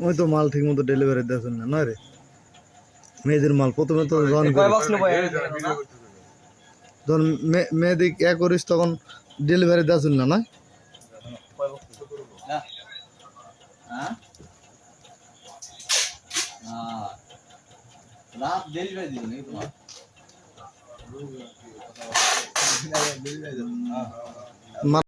ওই তো মাল ঠিক মতো ডেলিভারি দিয়েছেন না নয় রে? মেয়েদের মাল প্রথমে তো? যখন মেয়েদের এ করিস তখন ডেলিভারি দিয়েছেন না নয় রাত ডেলিভারি দিবে নাকি তোমার ডেলিভারি মা-